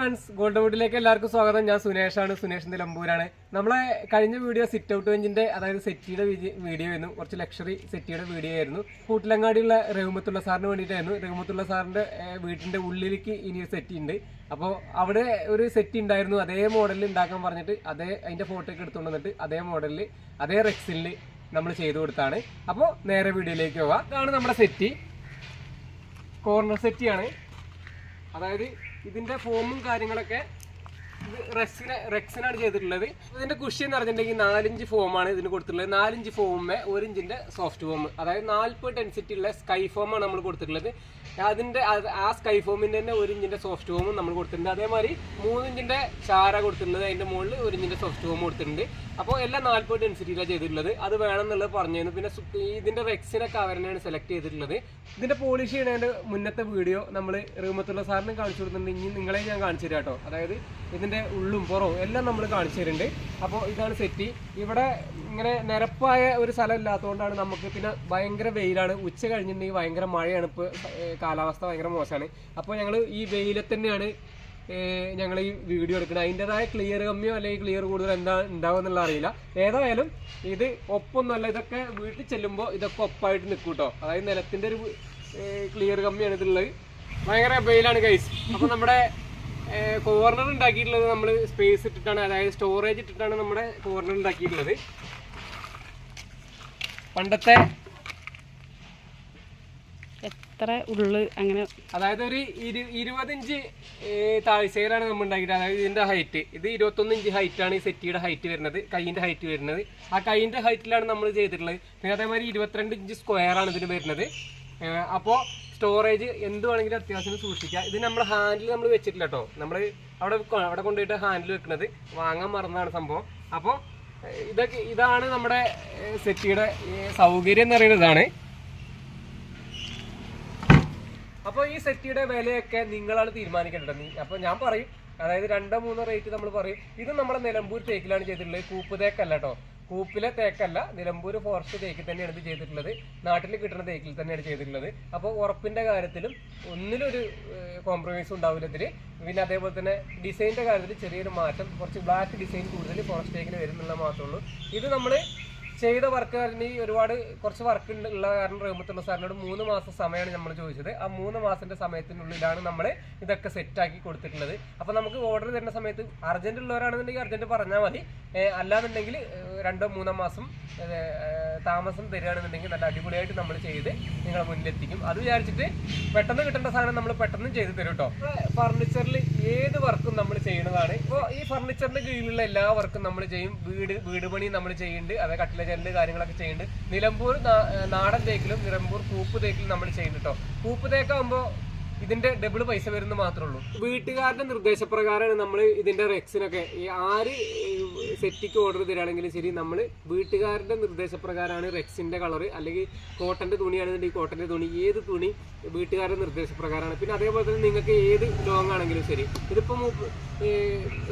Friends gold വുഡിലേക്ക് എല്ലാവർക്കും സ്വാഗതം. ഞാൻ സുനേഷാണ്. സുനേഷ് നിലമ്പൂരാണ് നമ്മളെ കഴിഞ്ഞ വീഡിയോ സിറ്റ് ഔട്ട് വെഞ്ചിന്റെ അതായത് സെറ്റിയുടെ വീഡിയോ ആയിരുന്നു. കുറച്ച് ലക്ഷറി സെറ്റിയുടെ വീഡിയോ ആയിരുന്നു. കൂട്ടിലങ്ങാടിയുള്ള രഘുമത്തുള്ള സാറിന് വേണ്ടിയിട്ടായിരുന്നു. രഘുമത്തുള്ള സാറിന്റെ വീട്ടിന്റെ ഉള്ളിലേക്ക് ഇനി ഒരു സെറ്റി ഉണ്ട്. അപ്പോൾ അവിടെ ഒരു സെറ്റ് ഉണ്ടായിരുന്നു. അതേ മോഡലിൽ ഉണ്ടാക്കാൻ പറഞ്ഞിട്ട് അതേ അതിന്റെ ഫോട്ടോ ഒക്കെ എടുത്തുകൊണ്ട് വന്നിട്ട് അതേ മോഡലിൽ അതേ റെക്സിൽ നമ്മൾ ചെയ്തു കൊടുത്താണ്. അപ്പോൾ നേരെ വീഡിയോയിലേക്ക് പോവാം. ഇതാണ് നമ്മുടെ സെറ്റ് കോർണർ സെറ്റിയാണ് അതായത് ഇതിന്റെ ഫോമും കാര്യങ്ങളൊക്കെ റെക്സിന് റെക്സിനാണ് ചെയ്തിട്ടുള്ളത്. ഇതിന്റെ കുഷി എന്ന് പറഞ്ഞിട്ടുണ്ടെങ്കിൽ നാലിഞ്ച് ഫോമാണ് ഇതിന് കൊടുത്തിട്ടുള്ളത്. നാലിഞ്ച് ഫോമേ ഒരു ഇഞ്ചിന്റെ സോഫ്റ്റ് ഫോം അതായത് നാൽപ്പത് ഡെൻസിറ്റി ഉള്ള സ്കൈ ഫോമാണ് നമ്മൾ കൊടുത്തിട്ടുള്ളത്. അതിന്റെ ആ സ്കൈ ഫോമിന്റെ തന്നെ ഒരു ഇഞ്ചിന്റെ സോഫ്റ്റ് ഫോമും നമ്മൾ കൊടുത്തിട്ടുണ്ട്. അതേമാതിരി മൂന്ന് ഇഞ്ചിന്റെ ചാര കൊടുത്തിട്ടുള്ളത് അതിന്റെ മുകളിൽ ഒരു ഇഞ്ചിന്റെ സോഫ്റ്റ് ഫോം കൊടുത്തിട്ടുണ്ട്. അപ്പോൾ എല്ലാം നാൽപ്പത് ഡെൻസിറ്റിയിലാണ് ചെയ്തിട്ടുള്ളത്. അത് വേണം എന്നുള്ളത് പറഞ്ഞിരുന്നു. പിന്നെ ഇതിന്റെ റെക്സിനൊക്കെ അവരെന്നെയാണ് സെലക്ട് ചെയ്തിട്ടുള്ളത്. ഇതിന്റെ പോളിഷ് ചെയ്യുന്നതിന്റെ മുന്നത്തെ വീഡിയോ നമ്മൾ റൂമത്തുള്ള സാറിനും കാണിച്ചു കൊടുത്തിട്ടുണ്ട്. ഇനി നിങ്ങളെ ഞാൻ കാണിച്ചു തരാം കേട്ടോ. അതായത് ഉള്ളും പുറവും എല്ലാം നമ്മൾ കാണിച്ചു തരുന്നുണ്ട്. അപ്പോൾ ഇതാണ് സെറ്റി. ഇവിടെ ഇങ്ങനെ നിരപ്പായ ഒരു സ്ഥലം ഇല്ലാത്തതുകൊണ്ടാണ് നമുക്ക് പിന്നെ ഭയങ്കര വെയിലാണ്. ഉച്ച കഴിഞ്ഞിട്ടുണ്ടെങ്കിൽ ഭയങ്കര മഴയാണ്. ഇപ്പോൾ കാലാവസ്ഥ ഭയങ്കര മോശമാണ്. അപ്പോൾ ഞങ്ങൾ ഈ വെയിലത്ത് തന്നെയാണ് ഞങ്ങൾ ഈ വീഡിയോ എടുക്കുന്നത്. അതിന്റെതായ ക്ലിയർ കമ്മിയോ അല്ലെങ്കിൽ ക്ലിയർ കൂടുതൽ എന്താ ഉണ്ടാവും എന്നുള്ള അറിയില്ല. ഏതായാലും ഇത് ഒപ്പൊന്നുമല്ല ഇതൊക്കെ വീട്ടിൽ ചെല്ലുമ്പോൾ ഇതൊക്കെ ഒപ്പായിട്ട് നിൽക്കും കേട്ടോ അതായത് നിലത്തിന്റെ ഒരു ക്ലിയർ കമ്മിയാണ് ഇതുള്ളത് ഭയങ്കര വെയിലാണ് ഗൈസ് അപ്പോൾ നമ്മുടെ കോർണർ ഉണ്ടാക്കിയിട്ടുള്ളത് നമ്മൾ സ്പേസ് ഇട്ടിട്ടാണ് അതായത് സ്റ്റോറേജ് ഇട്ടിട്ടാണ് നമ്മുടെ കോർണർ ഉണ്ടാക്കിയിട്ടുള്ളത്. പണ്ടത്തെ എത്ര ഉള്ളു അങ്ങനെ അതായത് ഒരു ഇരു ഇരുപതിഞ്ച് താഴ്ചയിലാണ് നമ്മൾ ഉണ്ടാക്കിയിട്ട് അതായത് ഇതിന്റെ ഹൈറ്റ് ഇത് ഇരുപത്തൊന്ന് ഇഞ്ച് ഹൈറ്റ് ആണ് ഈ സെറ്റിയുടെ ഹൈറ്റ് വരുന്നത് കൈയിന്റെ ഹൈറ്റ് വരുന്നത്. ആ കൈയിന്റെ ഹൈറ്റിലാണ് നമ്മൾ ചെയ്തിട്ടുള്ളത്. പിന്നെ അതേമാതിരി ഇരുപത്തിരണ്ട് ഇഞ്ച് സ്ക്വയർ ആണ് ഇതിന് വരുന്നത്. അപ്പോൾ സ്റ്റോറേജ് എന്ത് വേണമെങ്കിലും അത്യാവശ്യം സൂക്ഷിക്കുക ഇത് നമ്മൾ ഹാൻഡിൽ നമ്മൾ വെച്ചിട്ടില്ല കേട്ടോ നമ്മൾ അവിടെ അവിടെ കൊണ്ടുപോയിട്ട് ഹാൻഡിൽ വെക്കുന്നത് വാങ്ങാൻ മറന്നതാണ് സംഭവം. അപ്പോൾ ഇതൊക്കെ ഇതാണ് നമ്മുടെ സെറ്റിയുടെ സൗകര്യം എന്ന് പറയുന്നത് ഇതാണ്. അപ്പോൾ ഈ സെറ്റിയുടെ വിലയൊക്കെ നിങ്ങളാണ് തീരുമാനിക്കേണ്ടത്. അപ്പോൾ ഞാൻ പറയും. അതായത് രണ്ടോ മൂന്നോ റേറ്റ് നമ്മൾ പറയും. ഇത് നമ്മുടെ നിലമ്പൂർ തേക്കിലാണ് ചെയ്തിട്ടുള്ളത്. കൂപ്പ് തേക്കല്ല കേട്ടോ കൂപ്പിലെ തേക്കല്ല നിലമ്പൂർ ഫോറസ്റ്റ് തേക്കിൽ തന്നെയാണ് ഇത് ചെയ്തിട്ടുള്ളത്. നാട്ടിൽ കിട്ടുന്ന തേക്കിൽ തന്നെയാണ് ചെയ്തിട്ടുള്ളത്. അപ്പോൾ ഉറപ്പിന്റെ കാര്യത്തിലും ഒന്നിലൊരു കോംപ്രമൈസ് ഉണ്ടാവില്ല ഇതിൽ പിന്നെ അതേപോലെ തന്നെ ഡിസൈനിന്റെ കാര്യത്തിൽ ചെറിയൊരു മാറ്റം കുറച്ച് ബ്ലാക്ക് ഡിസൈൻ കൂടുതൽ ഫോറസ്റ്റ് തേക്കിന് വരുന്നുള്ള മാത്രമേ ഉള്ളൂ. ഇത് നമ്മൾ ചെയ്ത വർക്ക് ഈ ഒരുപാട് കുറച്ച് വർക്ക് ഉള്ള കാരണം റഹ്മത്തുള്ള സാറിനോട് മൂന്ന് മാസം സമയമാണ് നമ്മൾ ചോദിച്ചത്. ആ മൂന്ന് മാസത്തിന്റെ സമയത്തിനുള്ളിലാണ് നമ്മൾ ഇതൊക്കെ സെറ്റ് ആക്കി കൊടുത്തിട്ടുള്ളത്. അപ്പൊ നമുക്ക് ഓർഡർ തരുന്ന സമയത്ത് അർജന്റ് ഉള്ളവരാണെന്നുണ്ടെങ്കിൽ അർജന്റ് പറഞ്ഞാൽ മതി. അല്ലാന്നുണ്ടെങ്കിൽ രണ്ടോ മൂന്നോ മാസം താമസം തരികയാണെന്നുണ്ടെങ്കിൽ നല്ല അടിപൊളിയായിട്ട് നമ്മൾ ചെയ്ത് നിങ്ങളെ മുന്നിലെത്തിക്കും. അത് വിചാരിച്ചിട്ട് പെട്ടെന്ന് കിട്ടേണ്ട സാധനം നമ്മൾ പെട്ടെന്ന് ചെയ്ത് തരും കേട്ടോ ഫർണിച്ചറിൽ ഏത് വർക്കും നമ്മൾ ചെയ്യുന്നതാണ്. ഇപ്പോൾ ഈ ഫർണിച്ചറിന്റെ കീഴിലുള്ള എല്ലാ വർക്കും നമ്മൾ ചെയ്യും. വീട് വീട് പണി നമ്മൾ ചെയ്യുന്നുണ്ട്. അതായത് കട്ടില ചെല്ല് കാര്യങ്ങളൊക്കെ ചെയ്യുന്നുണ്ട്. നിലമ്പൂർ നാടൻ തേക്കിലും നിലമ്പൂർ കൂപ്പ് തേക്കിലും നമ്മൾ ചെയ്യുന്നുണ്ട് കേട്ടോ കൂപ്പ് തേക്കാകുമ്പോൾ ഇതിന്റെ ഡബിൾ പൈസ വരുന്ന മാത്രമേ ഉള്ളൂ. വീട്ടുകാരുടെ നിർദ്ദേശപ്രകാരമാണ് നമ്മൾ ഇതിന്റെ റെക്സിനൊക്കെ ഈ ആര് സെറ്റിക്ക് ഓർഡർ തരികയാണെങ്കിലും ശരി നമ്മൾ വീട്ടുകാരുടെ നിർദ്ദേശപ്രകാരമാണ് റെക്സിന്റെ കളർ അല്ലെങ്കിൽ കോട്ടന്റെ തുണിയാണെന്നുണ്ടെങ്കിൽ കോട്ടന്റെ തുണി ഏത് തുണി വീട്ടുകാരുടെ നിർദ്ദേശപ്രകാരമാണ്. പിന്നെ അതേപോലെ തന്നെ നിങ്ങൾക്ക് ഏത് ലോങ് ആണെങ്കിലും ശരി. ഇതിപ്പോ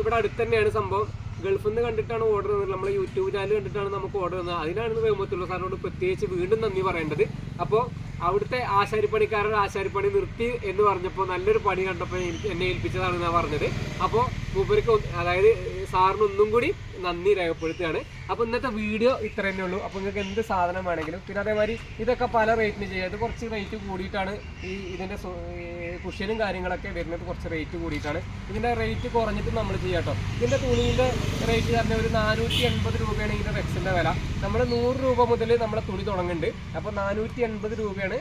ഇവിടെ അടുത്ത് തന്നെയാണ് സംഭവം. ഗൾഫിൽ നിന്ന് കണ്ടിട്ടാണ് ഓർഡർ തന്നത്. നമ്മളെ യൂട്യൂബ് ചാനൽ കണ്ടിട്ടാണ് നമുക്ക് ഓർഡർ തന്നത്. അതിനാണ് റഹ്മത്തുള്ള സാറിനോട് പ്രത്യേകിച്ച് വീണ്ടും നന്ദി പറയേണ്ടത്. അപ്പോൾ അവിടുത്തെ ആശാരിപ്പണിക്കാരുടെ ആശാരിപ്പണി നിർത്തി എന്ന് പറഞ്ഞപ്പോൾ നല്ലൊരു പണി കണ്ടപ്പോൾ എനിക്ക് എന്നെ ഏൽപ്പിച്ചതാണ് ഞാൻ പറഞ്ഞത്. അപ്പോൾ മൂപ്പർക്ക് അതായത് സാറിന് ഒന്നും കൂടി നന്ദി രേഖപ്പെടുത്തുകയാണ്. അപ്പോൾ ഇന്നത്തെ വീഡിയോ ഇത്ര തന്നെ ഉള്ളൂ. അപ്പോൾ നിങ്ങൾക്ക് എന്ത് സാധനം വേണമെങ്കിലും പിന്നെ അതേമാതിരി ഇതൊക്കെ പല റേറ്റിന് ചെയ്യാം. ഇത് കുറച്ച് റേറ്റ് കൂടിയിട്ടാണ് ഈ ഇതിന്റെ കുഷ്യനും കാര്യങ്ങളൊക്കെ വരുന്നത് കുറച്ച് റേറ്റ് കൂടിയിട്ടാണ്. ഇതിന്റെ റേറ്റ് കുറഞ്ഞിട്ട് നമ്മൾ ചെയ്യാട്ടോ ഇതിന്റെ തുണീന്റെ റേറ്റ് പറഞ്ഞ ഒരു നാനൂറ്റി എൺപത് രൂപയാണ് ഇതിന്റെ റെക്സിന്റെ വില. നമ്മൾ നൂറ് രൂപ മുതൽ നമ്മളെ തുണി തുടങ്ങുന്നുണ്ട് അപ്പോൾ നാനൂറ്റി എൺപത് രൂപയാണ്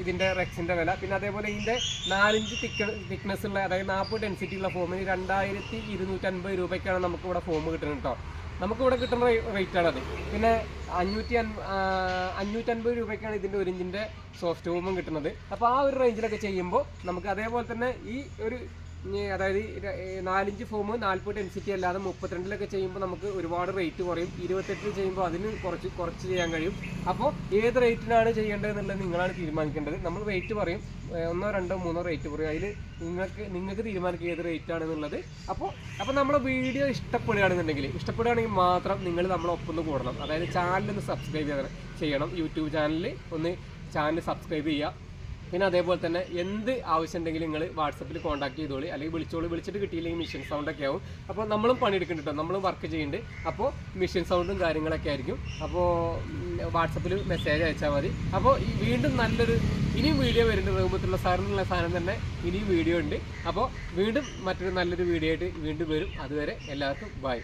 ഇതിന്റെ റെക്സിന്റെ വില. പിന്നെ അതേപോലെ ഇതിന്റെ നാലിഞ്ച് തിക്ക തിക്നെസ് ഉള്ള അതായത് നാൽപ്പത് ഡെൻസിറ്റി ഉള്ള ഫോമിന് രണ്ടായിരത്തി ഇരുന്നൂറ്റൻപത് രൂപയ്ക്കാണ് നമുക്ക് ഇവിടെ ഫോം കിട്ടുന്നത് കേട്ടോ നമുക്കിവിടെ കിട്ടുന്ന റേറ്റ് അത്. പിന്നെ അഞ്ഞൂറ്റി അഞ്ഞൂറ്റൻപത് രൂപയ്ക്കാണ് ഇതിന്റെ ഒരു ഇഞ്ചിന്റെ സോഫ്റ്റ് ഫോമും കിട്ടുന്നത്. അപ്പോൾ ആ ഒരു റേഞ്ചിലൊക്കെ ചെയ്യുമ്പോൾ നമുക്ക് അതേപോലെ തന്നെ ഈ ഒരു അതായത് നാലിഞ്ച് ഫോം നാൽപ്പത് ഡെൻസിറ്റി അല്ലാതെ മുപ്പത്തിരണ്ടിലൊക്കെ ചെയ്യുമ്പോൾ നമുക്ക് ഒരുപാട് റേറ്റ് കുറയും. ഇരുപത്തെട്ടിൽ ചെയ്യുമ്പോൾ അതിന് കുറച്ച് കുറച്ച് ചെയ്യാൻ കഴിയും. അപ്പോൾ ഏത് റേറ്റിനാണ് ചെയ്യേണ്ടത് എന്നുള്ളത് നിങ്ങളാണ് തീരുമാനിക്കേണ്ടത്. നമ്മൾ റേറ്റ് പറയും. ഒന്നോ രണ്ടോ മൂന്നോ റേറ്റ് പറയും. അതിൽ നിങ്ങൾക്ക് നിങ്ങൾക്ക് തീരുമാനിക്കുക ഏത് റേറ്റ് ആണെന്നുള്ളത്. അപ്പോൾ അപ്പോൾ നമ്മുടെ വീഡിയോ ഇഷ്ടപ്പെടുകയാണെന്നുണ്ടെങ്കിൽ ഇഷ്ടപ്പെടുകയാണെങ്കിൽ മാത്രം നിങ്ങൾ നമ്മളെ ഒപ്പം ഒന്ന് കൂടണം. അതായത് ചാനൽ ഒന്ന് സബ്സ്ക്രൈബ് ചെയ്യണം. യൂട്യൂബ് ചാനലിൽ ഒന്ന് ചാനൽ സബ്സ്ക്രൈബ് ചെയ്യുക. പിന്നെ അതേപോലെ തന്നെ എന്ത് ആവശ്യം ഉണ്ടെങ്കിലും നിങ്ങൾ വാട്സപ്പിൽ കോൺടാക്ട് ചെയ്തോളി. അല്ലെങ്കിൽ വിളിച്ചോളി. വിളിച്ചിട്ട് കിട്ടിയില്ലെങ്കിൽ മിഷൻ സൗണ്ടൊക്കെ ആവും. അപ്പോൾ നമ്മളും പണിയെടുക്കുന്നുണ്ട് കേട്ടോ. നമ്മളും വർക്ക് ചെയ്യുന്നുണ്ട്. അപ്പോൾ മിഷൻ സൗണ്ടും കാര്യങ്ങളൊക്കെ ആയിരിക്കും. അപ്പോൾ വാട്സപ്പിൽ മെസ്സേജ് അയച്ചാൽ മതി. അപ്പോൾ വീണ്ടും നല്ലൊരു ഇനിയും വീഡിയോ വരുന്നുണ്ട്. റൂമത്തുള്ള സാറിനുള്ള സാധനം തന്നെ ഇനിയും വീഡിയോ ഉണ്ട്. അപ്പോൾ വീണ്ടും മറ്റൊരു നല്ലൊരു വീഡിയോ ആയിട്ട് വീണ്ടും വരും. അതുവരെ എല്ലാവർക്കും ബൈ